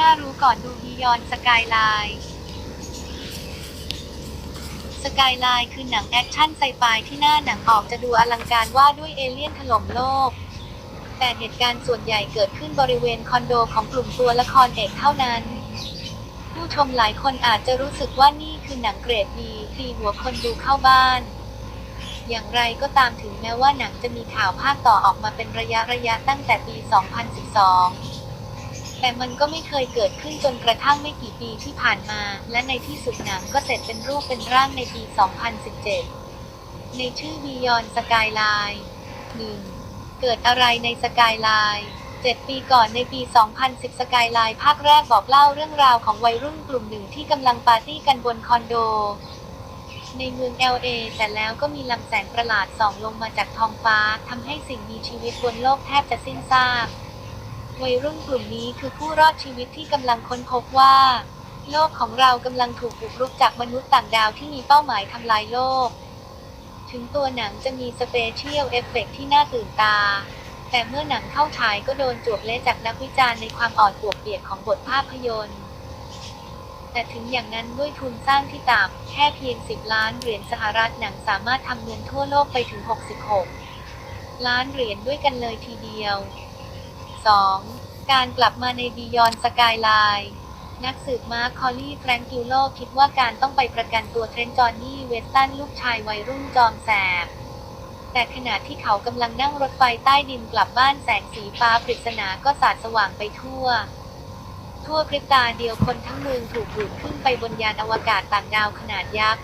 น่ารู้ก่อนดูบียอนสกายไลน์สกายไลน์คือหนังแอคชั่นไซไฟที่หน้าหนังออกจะดูอลังการว่าด้วยเอเลี่ยนถล่มโลก แต่เหตุการณ์ส่วนใหญ่เกิดขึ้นบริเวณคอนโดของกลุ่มตัวละครเอกเท่านั้น ผู้ชมหลายคนอาจจะรู้สึกว่านี่คือหนังเกรดดีตีหัวคนดูเข้าบ้าน อย่างไรก็ตามถึงแม้ว่าหนังจะมีข่าวภาคต่อออกมาเป็นระยะระยะตั้งแต่ปี 2012 แต่มันก็ไม่เคยเกิดขึ้นจนกระทั่งไม่กี่ปีที่ผ่านมา และในที่สุดหนังก็เสร็จเป็นรูปเป็นร่างในปี 2017 ในชื่อ Beyond Skyline 1. เกิดอะไรในสกายไลน์7ปีก่อนในปี 2010สกายไลน์ภาคแรกบอกเล่าเรื่องราวของวัยรุ่นกลุ่มหนึ่งที่กำลังปาร์ตี้กันบนคอนโด ในเมือง LA แต่แล้วก็มีลำแสงประหลาดส่องลงมาจากท้องฟ้าทำให้สิ่งมีชีวิตบนโลกแทบจะสิ้นซาก วัยรุ่นกลุ่มนี้คือผู้รอดชีวิตที่กำลังค้นพบว่า โลกของเรากำลังถูกบุกรุกจากมนุษย์ต่างดาวที่มีเป้าหมายทำลายโลก ถึงตัวหนังจะมีสเปเชียลเอฟเฟกต์ที่น่าตื่นตา แต่เมื่อหนังเข้าฉายก็โดนจวบเละจากนักวิจารณ์ในความอ่อนปวกเปียกของบทภาพยนตร์แต่ถึงอย่างนั้นด้วยทุนสร้างที่ต่ำแค่เพียง 10 ล้านเหรียญสหรัฐหนังสามารถทำเงินทั่วโลกไปถึง 66 ล้านเหรียญด้วยกันเลยทีเดียว 2. การกลับมาในบียอนสกายไลน์นักสืบมาร์คคอลลี่แฟรงกิลโลคิดว่าการต้องไปประกันตัวเทรนจอนนี่เวสตันลูกชายวัยรุ่นจอมแสบ แต่ขณะที่เขากำลังนั่งรถไฟใต้ดินกลับบ้านแสงสีฟ้าปริศนาก็สาดสว่างไปทั่ว ทั่วพริบตาเดียวคนทั้งเมืองถูกดูดขึ้นไปบนยานอวกาศต่างดาวขนาดยักษ์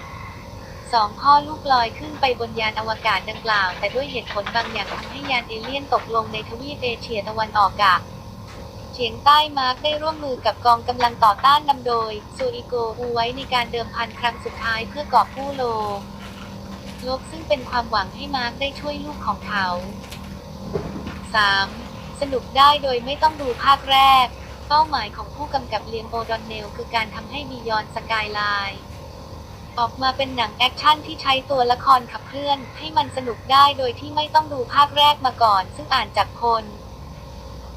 สองพ่อลูกลอยขึ้นไปบนยานอวกาศดังกล่าว แต่ด้วยเหตุผลบางอย่างทำให้ยานเอเลี่ยนตกลงในทวีปเอเชียตะวันออกกะเฉียงใต้มาร์กได้ร่วมมือกับกองกำลังต่อต้านนำโดยซูอิโกอูไว้ในการเดิมพันครั้งสุดท้ายเพื่อกอบผู้โลลกซึ่งเป็นความหวังให้มาร์กได้ช่วยลูกของเขา 3. สนุกได้โดยไม่ต้องดูภาคแรก เป้าหมายของผู้กำกับเลียมโอดอนเนลคือการทำให้บียอนสกายไลน์ ออกมาเป็นหนังแอคชั่นที่ใช้ตัวละครขับเคลื่อน ให้มันสนุกได้โดยที่ไม่ต้องดูภาคแรกมาก่อน ซึ่งอ่านจากคน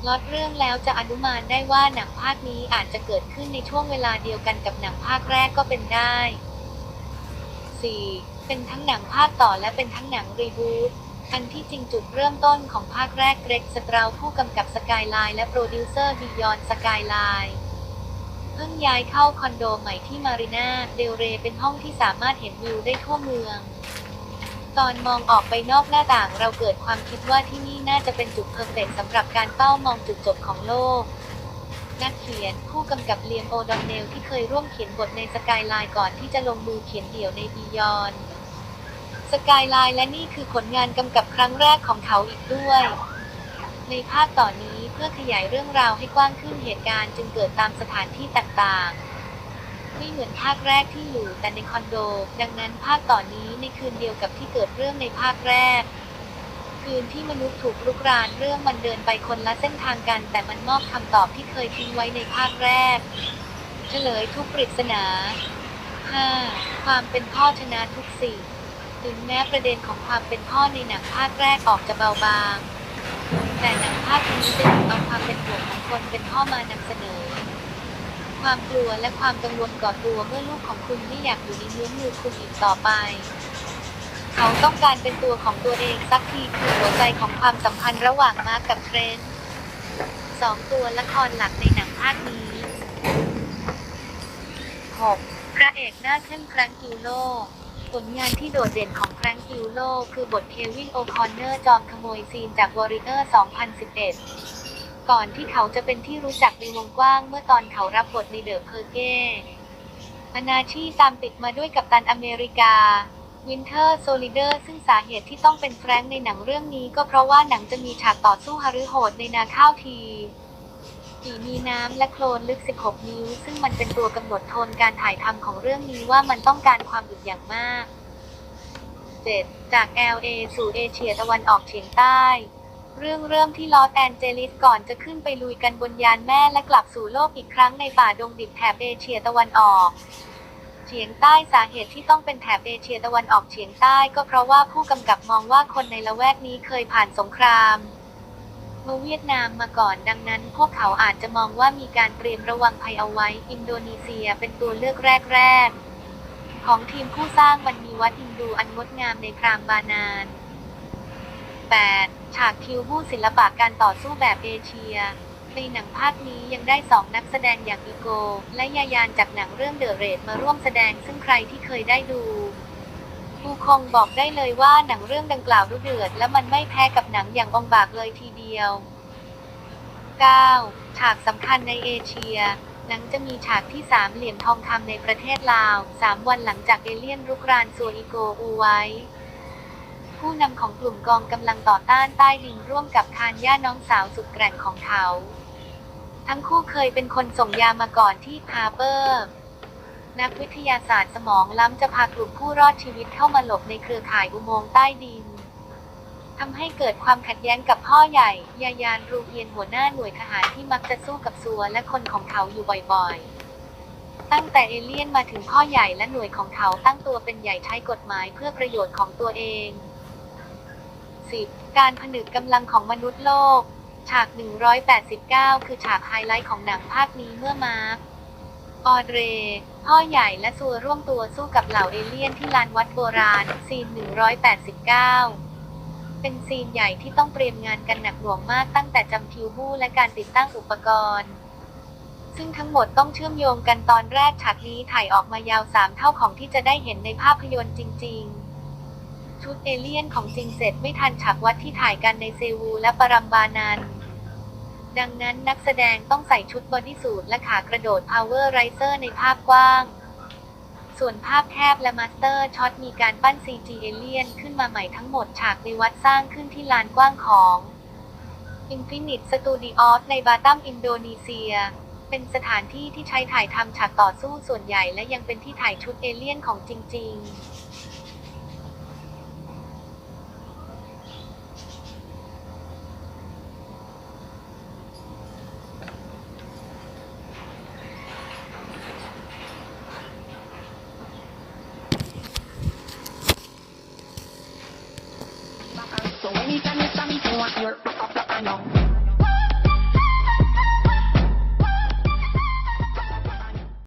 ลอดเรื่องแล้วจะอนุมานได้ว่าหนังภาคนี้อาจจะเกิดขึ้นในช่วงเวลาเดียวกันกับหนังภาคแรกก็เป็นได้ 4. เป็นทั้งหนังภาคต่อและเป็นทั้งหนังรีบูทอันที่จริงจุดเริ่มต้นของภาคแรกเกรกสตราวผู้กำกับสกายไลน์และโปรดิวเซอร์บิยอนสกายไลน์ เพิ่งย้ายเข้าคอนโดใหม่ที่มารีนาเดลเรเป็นห้องที่สามารถเห็นวิวได้ทั่วเมือง ตอนมองออกไปนอกหน้าต่างเราเกิดความคิดว่าที่นี่น่าจะเป็นจุดเพอร์เฟกสำหรับการเป้ามองจุดจบของโลก นักเขียนผู้กำกับเลียมโอดอนเนลที่เคยร่วมเขียนบทในสกายไลน์ก่อนที่จะลงมือเขียนเดี่ยวในบิยอนสกายไลน์และนี่คือผลงานกำกับครั้งแรกของเขาอีกด้วย ในภาคต่อนนี้ เพื่อขยายเรื่องราวให้กว้างขึ้นเหตุการณ์จึงเกิดตามสถานที่ต่างๆ ไม่เหมือนภาคแรกที่อยู่แต่ในคอนโด ดังนั้นภาคต่อนนี้ในคืนเดียวกับที่เกิดเรื่องในภาคแรก คืนที่มนุษย์ถูกลุกรานเรื่องมันเดินไปคนละเส้นทางกัน แต่มันมอบคำตอบที่เคยทิ้งไว้ในภาคแรก เฉลยทุกปริศนา 5. ความเป็นพ่อชนะทุกสิ่งถึงแม้ประเด็นของความเป็นพ่อในหนังภาคแรกออกจะเบาบาง แต่หนังภาคนี้จะหยิบเอาความเป็นห่วงของคนเป็นพ่อมานำเสนอ ความกลัวและความกังวลก่อตัวเมื่อลูกของคุณไม่อยากอยู่ในเนื้อมือคุณอีกต่อไป เขาต้องการเป็นตัวของตัวเองสักทีคือหัวใจของความสัมพันธ์ระหว่างมาร์กกับเทรนต์สองตัวละครหลักในหนังภาคนี้ 6. พระเอกหน้าเข้มแฟรงกิโล ผลงานที่โดดเด่นของแฟรงกิลโลคือบทเควินโอคอนเนอร์จอมขโมยซีนจากวอริเออร์ 2011 ก่อนที่เขาจะเป็นที่รู้จักในวงกว้างเมื่อตอนเขารับบทในเดอะเพอร์เก้อนาชีตามติดมาด้วยกับตันอเมริกาวินเทอร์โซลิเดอร์ซึ่งสาเหตุที่ต้องเป็นแฟรงค์ในหนังเรื่องนี้ก็เพราะว่าหนังจะมีฉากต่อสู้ฮารุโหดในนาข้าวที สีมีน้ำและโคลนลึก 16 นิ้ว ซึ่งมันเป็นตัวกำหนดโทนการถ่ายทำของเรื่องนี้ว่ามันต้องการความอึดอย่างมาก 7. จาก LA สู่เอเชียตะวันออกเฉียงใต้ เรื่องเริ่มที่ลอสแอนเจลิสก่อนจะขึ้นไปลุยกันบนยานแม่และกลับสู่โลกอีกครั้งในป่าดงดิบแถบเอเชียตะวันออกเฉียงใต้สาเหตุที่ต้องเป็นแถบเอเชียตะวันออกเฉียงใต้ก็เพราะว่าผู้กำกับมองว่าคนในละแวกนี้เคยผ่านสงคราม มเวียดนามมาก่อนดังนั้น พวกเขาอาจจะมองว่ามีการเตรียมระวังภัยเอาไว้ อินโดนีเซียเป็นตัวเลือกแรก ๆ ของทีมผู้สร้างมันมีวัดฮินดูอันงดงามในครามบานาน 8. ฉากคิวบูศิลปะการต่อสู้แบบเอเชีย ในหนังภาคนี้ยังได้สองนักแสดงอย่างอีโก และยายานจากหนังเรื่องเดอะเรดมาร่วมแสดงซึ่งใครที่เคยได้ดู บูคงบอกได้เลยว่าหนังเรื่องดังกล่าวรุเดือด และมันไม่แพ้กับหนังอย่างองบากเลยทีเดียว 9. ฉากสำคัญในเอเชีย หนังจะมีฉากที่สามเหลี่ยมทองคำในประเทศลาวสามวันหลังจากเอเลี่ยนรุกรานซัวอิโกอูไว้ผู้นำของกลุ่มกองกำลังต่อต้านใต้ดินร่วมกับคานย่าน้องสาวสุดแกร่งของเขา ทั้งคู่เคยเป็นคนส่งยามาก่อนที่ฮาเปอร์ นักวิทยาศาสตร์สมองล้ำจะพากลุ่มผู้รอดชีวิตเข้ามาหลบในเครือข่ายอุโมงค์ใต้ดินทำให้เกิดความขัดแย้งกับพ่อใหญ่ยายานรูเอียนหัวหน้าหน่วยทหารที่มักจะสู้กับซัวและคนของเขาอยู่บ่อยๆ ตั้งแต่เอเลี่ยนมาถึงพ่อใหญ่และหน่วยของเขาตั้งตัวเป็นใหญ่ใช้กฎหมายเพื่อประโยชน์ของตัวเอง 10. การผนึกกำลังของมนุษย์โลก ฉาก 189 คือฉากไฮไลท์ของหนังภาคนี้เมื่อมาร์ค ออเดร พ่อใหญ่และซัวร่วมตัวสู้กับเหล่าเอเลี่ยนที่ลานวัดโบราณ ซีน 189 เป็นซีนใหญ่ที่ต้องเตรียมงานกันหนักหน่วงมากตั้งแต่จำคิวบูและการติดตั้งอุปกรณ์ ซึ่งทั้งหมดต้องเชื่อมโยงกันตอนแรกฉากนี้ถ่ายออกมายาวสามเท่าของที่จะได้เห็นในภาพยนตร์จริง ๆ ชุดเอเลี่ยนของจริงเสร็จไม่ทันฉากวัดที่ถ่ายกันในเซวูและปรัมบานัน ดังนั้นนักแสดงต้องใส่ชุดบอดี้สูทและขากระโดด Power Riser ในภาพกว้าง ส่วนภาพแคบและมาสเตอร์ช็อตมีการปั้น CG เอเลียนขึ้นมาใหม่ทั้งหมดฉากในวัดสร้างขึ้นที่ลานกว้างของ Infinite Studios ในบาตัมอินโดนีเซีย เป็นสถานที่ที่ใช้ถ่ายทำฉากต่อสู้ส่วนใหญ่และยังเป็นที่ถ่ายชุดเอเลี่ยนของจริง ๆ people want your work, I know.